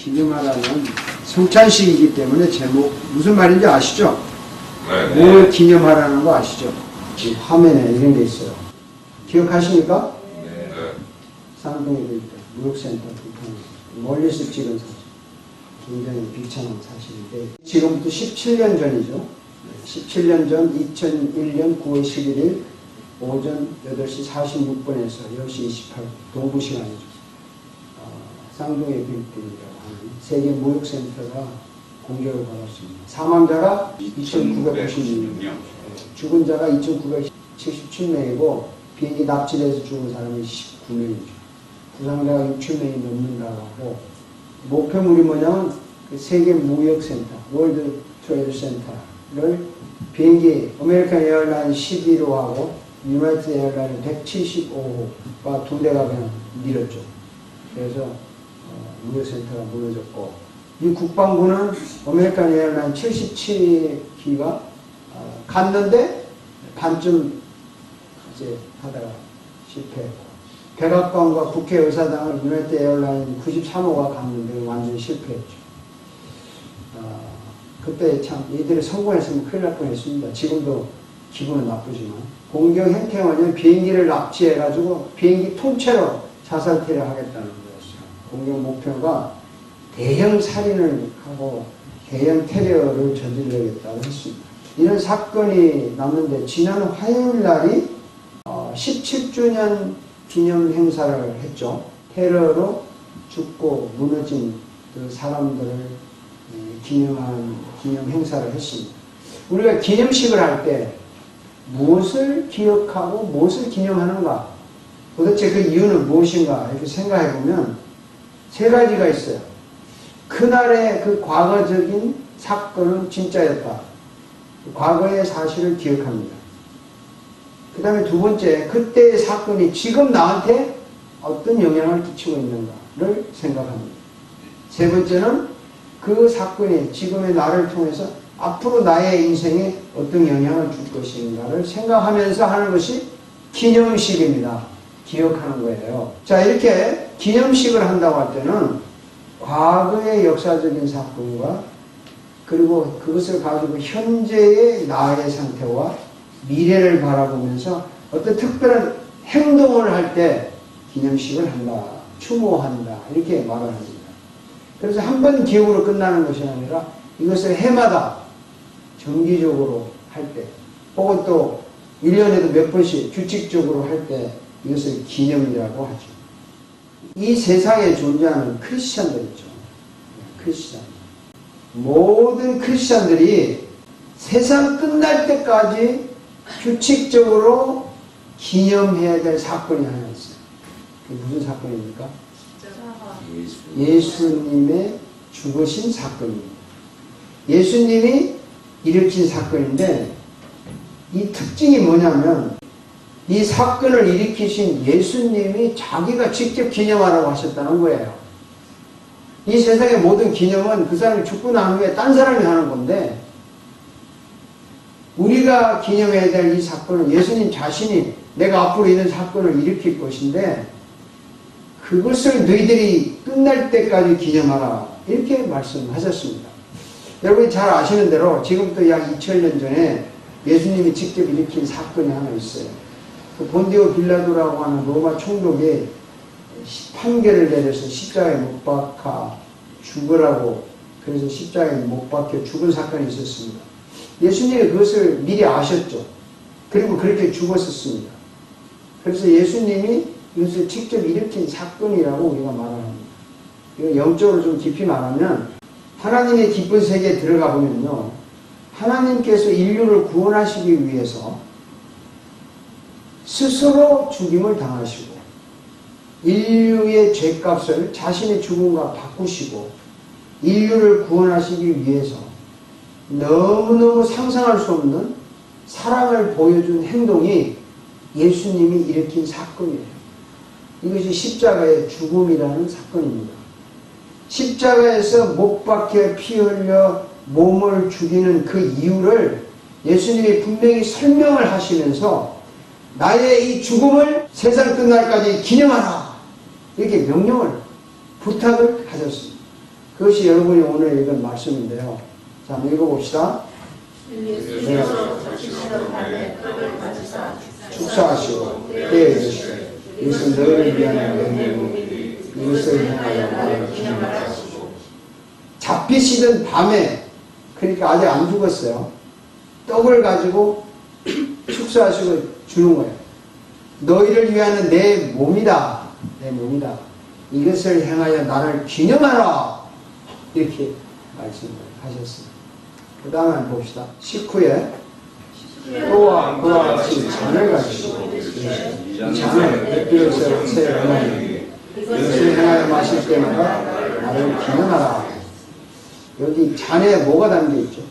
기념하라는 성찬식이기 때문에 제목 무슨 말인지 아시죠? 네. 뭘 기념하라는 거 아시죠? 이 화면에 이런 게 있어요. 기억하십니까? 네. 될 때, 무역센터 멀리서 찍은 사진. 굉장히 비참한 사실인데, 지금부터 17년 전이죠. 17년 전 2001년 9월 11일 오전 8시 46분에서 10시 28분, 동부 시간이죠. 어, 쌍둥이 빌딩이라고 하는 세계 무역센터가 공격을 받았습니다. 사망자가 2,996명, 죽은 자가 2,977명이고 비행기 납치돼서 죽은 사람이 19명이죠. 부상자가 6,000명이 넘는다고 하고 목표물이 뭐냐면 그 세계 무역센터, 월드 트레이드 센터를 비행기 아메리칸 에어라인 11호 하고 유나이티드 에어라인 175호가 두 대가 그냥 밀었죠. 그래서 어, 무역센터가 무너졌고 이 국방부는 아메리칸 에어라인 77기가 어, 갔는데 반쯤 이제 하다가 실패했고 백악관과 국회의사당을 유나이티드 에어라인 93호가 갔는데 완전히 실패했죠. 아, 그때 참 이들이 성공했으면 큰일 날 뻔했습니다. 지금도 기분은 나쁘지만 공격 뭐냐면 비행기를 납치해가지고 비행기 통째로 자살태를 하겠다는 거였어요. 공격 목표가 대형 살인을 하고 대형 테러를 저지르겠다고 했습니다. 이런 사건이 났는데 지난 화요일 날이 어, 17주년 기념 행사를 했죠. 테러로 죽고 무너진 그 사람들을 예, 기념한 기념 행사를 했습니다. 우리가 기념식을 할 때 무엇을 기억하고 무엇을 기념하는가? 도대체 그 이유는 무엇인가? 이렇게 생각해 보면 세 가지가 있어요. 그날의 그 과거적인 사건은 진짜였다. 과거의 사실을 기억합니다. 그 다음에 두 번째, 그때의 사건이 지금 나한테 어떤 영향을 끼치고 있는가를 생각합니다. 세 번째는 그 사건이 지금의 나를 통해서 앞으로 나의 인생에 어떤 영향을 줄 것인가를 생각하면서 하는 것이 기념식입니다. 기억하는 거예요. 자, 이렇게 기념식을 한다고 할 때는 과거의 역사적인 사건과 그리고 그것을 가지고 현재의 나의 상태와 미래를 바라보면서 어떤 특별한 행동을 할 때 기념식을 한다, 추모한다, 이렇게 말을 합니다. 그래서 한 번 기억으로 끝나는 것이 아니라 이것을 해마다 정기적으로 할 때, 혹은 또 1년에도 몇 번씩 규칙적으로 할 때 이것을 기념이라고 하죠. 이 세상에 존재하는 크리스찬들 있죠. 크리스찬. 모든 크리스찬들이 세상 끝날 때까지 규칙적으로 기념해야 될 사건이 하나 있어요. 그게 무슨 사건입니까? 예수님의 죽으신 사건입니다. 예수님이 일으킨 사건인데 이 특징이 뭐냐면 이 사건을 일으키신 예수님이 자기가 직접 기념하라고 하셨다는 거예요. 이 세상의 모든 기념은 그 사람이 죽고 난 후에 딴 사람이 하는 건데 우리가 기념해야 될 이 사건은 예수님 자신이 내가 앞으로 있는 사건을 일으킬 것인데 그것을 너희들이 끝날 때까지 기념하라 이렇게 말씀하셨습니다. 여러분이 잘 아시는 대로 지금부터 약 2000년 전에 예수님이 직접 일으킨 사건이 하나 있어요. 그 본디오 빌라도라고 하는 로마 총독이 판결을 내려서 십자가에 못 박아 죽으라고 그래서 십자가에 못 박혀 죽은 사건이 있었습니다. 예수님이 그것을 미리 아셨죠. 그리고 그렇게 죽었었습니다. 그래서 예수님이 이것을 직접 일으킨 사건이라고 우리가 말합니다. 영적으로 좀 깊이 말하면 하나님의 깊은 세계에 들어가 보면요. 하나님께서 인류를 구원하시기 위해서 스스로 죽임을 당하시고 인류의 죄값을 자신의 죽음과 바꾸시고 인류를 구원하시기 위해서 너무너무 상상할 수 없는 사랑을 보여준 행동이 예수님이 일으킨 사건이에요. 이것이 십자가의 죽음이라는 사건입니다. 십자가에서 못 박혀 피 흘려 몸을 죽이는 그 이유를 예수님이 분명히 설명을 하시면서 나의 이 죽음을 세상 끝날까지 기념하라. 이렇게 명령을, 부탁을 하셨습니다. 그것이 여러분이 오늘 읽은 말씀인데요. 자, 한번 읽어봅시다. 축사하시고 드시되 이것은 너희를 위한 내 몸이니 이것을 향하여 나를 기념하시고 잡히시던 밤에 그러니까 아직 안 죽었어요. 떡을 가지고 축사하시고 주는 거예요. 너희를 위하는 내 몸이다. 내 몸이다. 이것을 행하여 나를 기념하라. 이렇게 말씀하셨습니다. 그 다음에 한번 봅시다. 19에 또한 그와 같이 잔을 가지시고 이 잔을 햇볕에 새 연하니 이것을 행하여 마실 때마다 나를 기념하라. 여기 잔에 뭐가 담겨 있죠?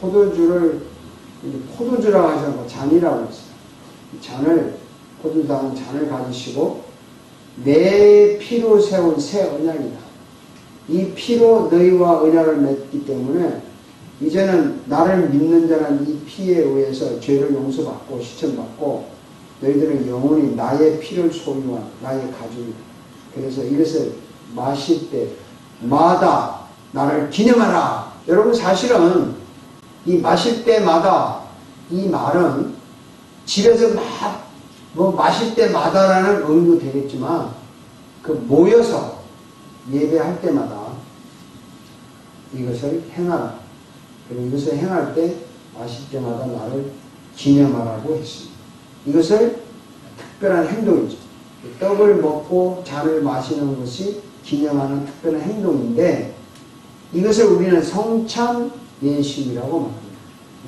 포도주를 포도주라고 하지 않고 잔이라고 했어요. 이 잔을 포도주 담은 잔을 가지시고 내 피로 세운 새 언약이다. 이 피로 너희와 언약을 맺기 때문에 이제는 나를 믿는 자는 이 피에 의해서 죄를 용서받고 시천받고 너희들은 영원히 나의 피를 소유한 나의 가족이다. 그래서 이것을 마실 때 마다 나를 기념하라. 여러분 사실은 이 마실 때마다 이 말은 집에서 막 뭐 마실 때마다라는 의미도 되겠지만 그 모여서 예배할 때마다 이것을 행하라. 그리고 이것을 행할 때 마실 때마다 나를 기념하라고 했습니다. 이것을 특별한 행동이죠. 떡을 먹고 잔을 마시는 것이 기념하는 특별한 행동인데 이것을 우리는 성참 예식이라고 말합니다.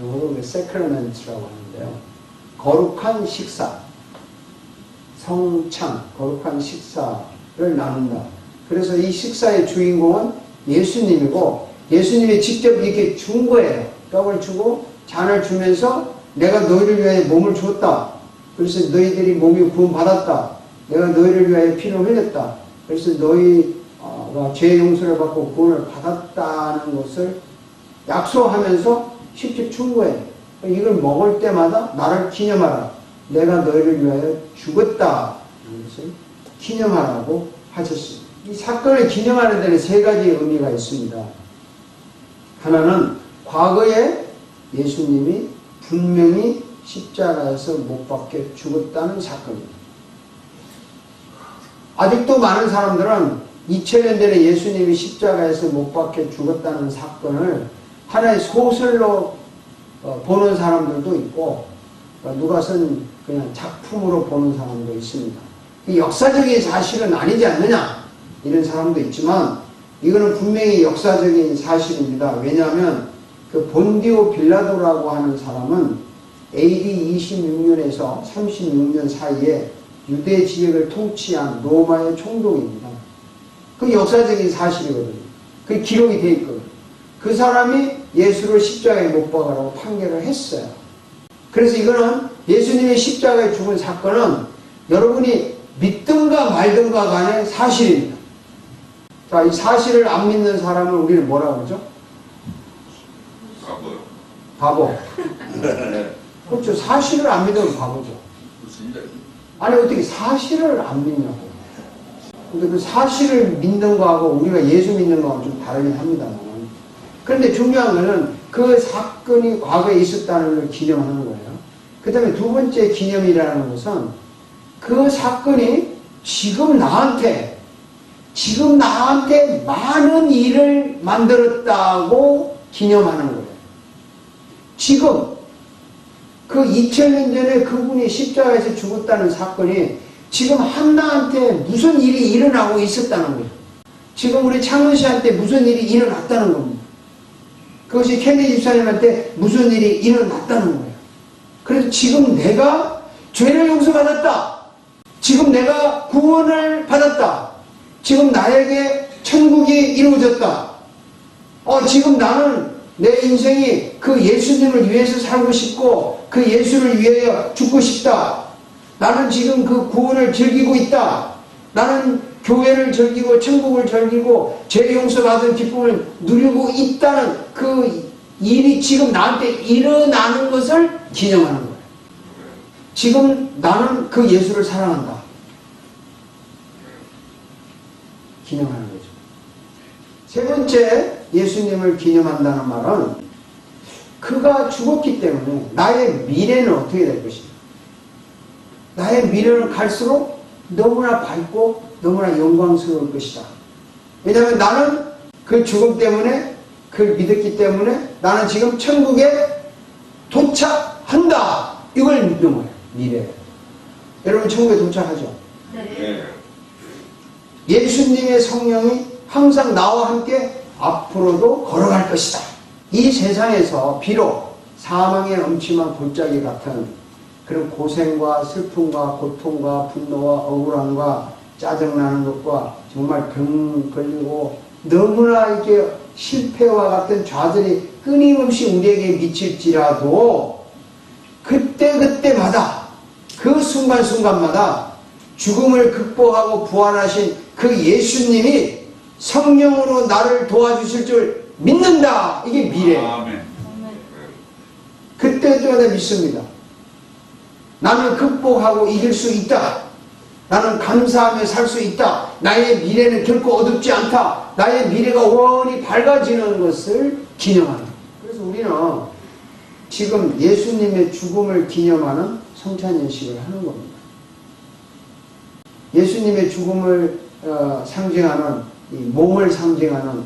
영어로 세크레멘트라고 하는데요. 거룩한 식사, 성참, 거룩한 식사를 나눈다. 그래서 이 식사의 주인공은 예수님이고 예수님이 직접 이렇게 준 거예요. 떡을 주고 잔을 주면서 내가 너희를 위하여 몸을 주었다. 그래서 너희들이 몸이 구원 받았다. 내가 너희를 위하여 피를 흘렸다. 그래서 너희가 죄 용서를 받고 구원을 받았다는 것을 약속하면서 직접 준 거예요. 이걸 먹을 때마다 나를 기념하라. 내가 너희를 위하여 죽었다. 이것을 기념하라고 하셨습니다. 이 사건을 기념하는 데는 세 가지 의미가 있습니다. 하나는 과거에 예수님이 분명히 십자가에서 못 박혀 죽었다는 사건입니다. 아직도 많은 사람들은 2000년 전에 예수님이 십자가에서 못 박혀 죽었다는 사건을 하나의 소설로 어, 보는 사람들도 있고 어, 누가 쓴 그냥 작품으로 보는 사람도 있습니다. 이 역사적인 사실은 아니지 않느냐 이런 사람도 있지만 이거는 분명히 역사적인 사실입니다. 왜냐하면 그 본디오 빌라도라고 하는 사람은 AD 26년에서 36년 사이에 유대 지역을 통치한 로마의 총독입니다. 그 역사적인 사실이거든요. 그 기록이 돼 있거든요. 그 사람이 예수를 십자가에 못 박으라고 판결을 했어요. 그래서 이거는 예수님의 십자가에 죽은 사건은 여러분이 믿든가 말든가 간의 사실입니다. 자, 이 사실을 안 믿는 사람을 우리는 뭐라고 그러죠? 바보요. 바보. 그렇죠. 사실을 안 믿으면 바보죠. 아니, 어떻게 사실을 안 믿냐고. 근데 그 사실을 믿는 거하고 우리가 예수 믿는 거하고 좀 다르긴 합니다만. 그런데 중요한 거는 그 사건이 과거에 있었다는 걸 기념하는 거예요. 그 다음에 두 번째 기념이라는 것은 그 사건이 지금 나한테, 지금 나한테 많은 일을 만들었다고 기념하는 거예요. 지금, 그 2000년 전에 그분이 십자가에서 죽었다는 사건이 지금 한나한테 무슨 일이 일어나고 있었다는 거예요. 지금 우리 창원 씨한테 무슨 일이 일어났다는 겁니다. 그것이 캔디 집사님한테 무슨 일이 일어났다는 거예요. 그래서 지금 내가 죄를 용서받았다. 지금 내가 구원을 받았다. 지금 나에게 천국이 이루어졌다. 어, 지금 나는 내 인생이 그 예수님을 위해서 살고 싶고 그 예수를 위하여 죽고 싶다. 나는 지금 그 구원을 즐기고 있다. 나는 교회를 즐기고 천국을 즐기고 죄 용서받은 기쁨을 누리고 있다는 그 일이 지금 나한테 일어나는 것을 기념하는 거예요. 지금 나는 그 예수를 사랑한다. 기념하는 거죠. 세 번째 예수님을 기념한다는 말은 그가 죽었기 때문에 나의 미래는 어떻게 될 것인가? 나의 미래는 갈수록 너무나 밝고 너무나 영광스러울 것이다. 왜냐하면 나는 그 죽음 때문에 그를 믿었기 때문에 나는 지금 천국에 도착한다. 이걸 믿는 거예요. 미래. 여러분 천국에 도착하죠. 네. 예수님의 성령이 항상 나와 함께 앞으로도 걸어갈 것이다. 이 세상에서 비록 사망의 엄침한 골짜기 같은 그런 고생과 슬픔과 고통과 분노와 억울함과 짜증나는 것과 정말 병 걸리고 너무나 이게 실패와 같은 좌절이 끊임없이 우리에게 미칠지라도 그때그때마다 그 순간순간마다 죽음을 극복하고 부활하신 그 예수님이 성령으로 나를 도와주실 줄 믿는다. 이게 미래예요. 아멘. 그때도 내가 믿습니다. 나는 극복하고 이길 수 있다. 나는 감사하며 살 수 있다. 나의 미래는 결코 어둡지 않다. 나의 미래가 원히 밝아지는 것을 기념하는. 그래서 우리는 지금 예수님의 죽음을 기념하는 성찬연식을 하는 겁니다. 예수님의 죽음을 어, 상징하는 이 몸을 상징하는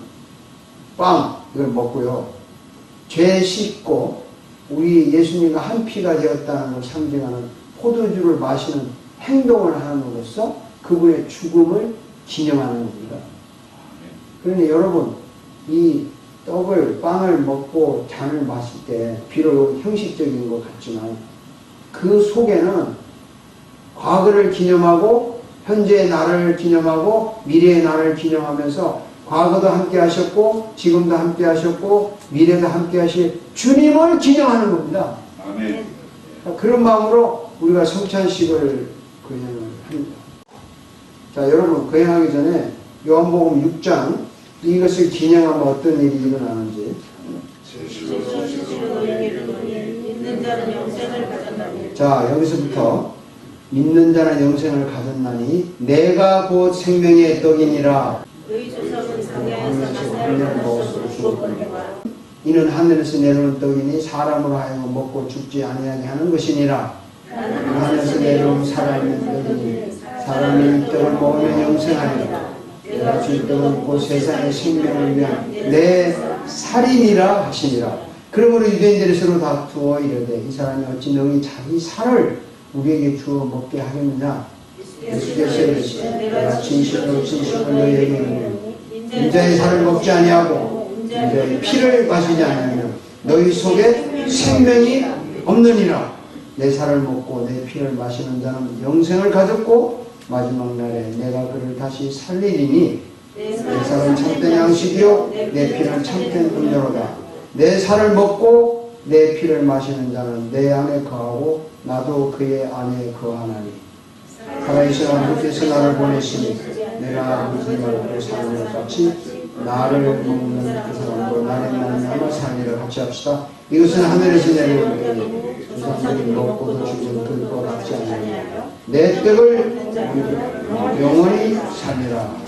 빵 이걸 먹고요. 죄 씻고 우리 예수님과 한 피가 되었다는 걸 상징하는 포도주를 마시는 행동을 함으로써 그분의 죽음을 기념하는 겁니다. 그러니 여러분 이 떡을 빵을 먹고 잔을 마실 때 비록 형식적인 것 같지만 그 속에는 과거를 기념하고 현재의 나를 기념하고 미래의 나를 기념하면서 과거도 함께 하셨고 지금도 함께 하셨고 미래도 함께 하실 주님을 기념하는 겁니다. 아멘. 그런 마음으로 우리가 성찬식을 거행을 합니다. 자, 여러분 거행하기 전에 요한복음 6장 이것을 기념하면 어떤 일이 일어나는지 자, 여기서부터 믿는 자는 영생을 가졌나니 내가 곧 생명의 떡이니라. 이는 하늘에서 내려온 떡이니 사람으로 하여금 먹고 죽지 아니하게 하는 것이니라. 하늘에서 내려온 살아있는 떡이니 사람이 이 떡을 먹으면 영생하리라. 내가 줄 떡은 곧 세상의 생명을 위한 내 살인이라 하시니라. 그러므로 유대인들이 서로 다투어 이르되 이 사람이 어찌 너희 자기 살을 우리에게 주어 먹게 하겠느냐? 예수께서 이르시되 내가 진실로 진실로 너희에게 인자의 살을 먹지 아니하고 인자의 피를 마시지 아니하면 너희 속에 생명이 없느니라. 내 살을 먹고 내 피를 마시는 자는 영생을 가졌고 마지막 날에 내가 그를 다시 살리리니 내 살은 참된 양식이요. 내 피는 참된 음료로다. 내 살을 먹고 내 피를 마시는 자는 내 안에 거하고 나도 그의 안에 거하나니. 살아계신 아버지께서 나를 보내시니 내가 아버지를 먹고 사는 것 같이 나를 먹는 그 사람도 나를 만나며 사니를 같이 합시다. 이것은 하늘에서 내려온 떡이니 조상들이 먹고도 죽은 그것 같지 않느냐 내 떡을 영원히 살리라